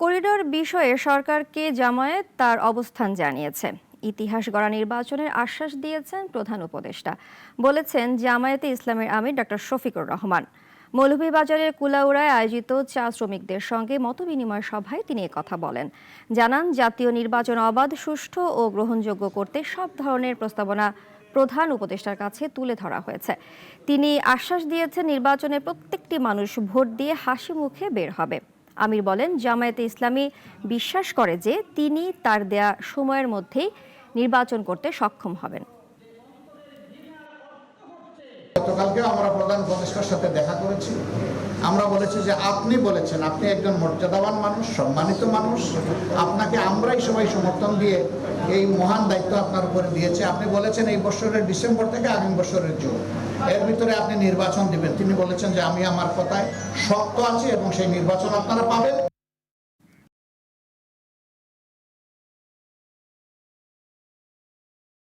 Corridor বিষয়ে সরকারকে জামায়াত তার অবস্থান জানিয়েছে। ইতিহাস গড়া নির্বাচনের আশ্বাস দিয়েছেন প্রধান উপদেষ্টা। বলেছেন, জামায়াতে ইসলামের আমির ডক্টর শফিকুর রহমান। মৌলভীবাজারের কুলাউড়ায় আয়োজিত চা শ্রমিকদের সঙ্গে মতবিনিময় সভায় তিনি কথা বলেন। জানান, জাতীয় নির্বাচন অবাধ, সুষ্ঠু ও গ্রহণযোগ্য করতে সব ধরনের প্রস্তাবনা প্রধান উপদেষ্টার কাছে তুলে ধরা হয়েছে। তিনি আশ্বাস দিয়েছেন, নির্বাচনে প্রত্যেকটি মানুষ ভোট দিয়ে হাসি মুখে বের হবে। আমির বলেন, জামায়াতে ইসলামী বিশ্বাস করে যে তিনি তার দেয়া সময়ের মধ্যেই নির্বাচন করতে সক্ষম হবেন। গতকালকে আমরা প্রধান উপদেষ্টার সাথে দেখা করেছি। আমরা বলেছি যে আপনি বলেছেন, আপনি একজন মর্যাদাবান মানুষ, সম্মানিত মানুষ। আপনাকে আমরাই সবাই সমর্থন দিয়ে এই মহান দায়িত্ব আপনার উপরে দিয়েছে। আপনি বলেছেন এই বছরের ডিসেম্বর থেকে আগামী বছরের জুন। এর ভিতরে আপনি নির্বাচন দিবেন। তিনি বলেছেন যে আমি আমার কথায় শক্ত আছি এবং সেই নির্বাচন আপনারা পাবেন।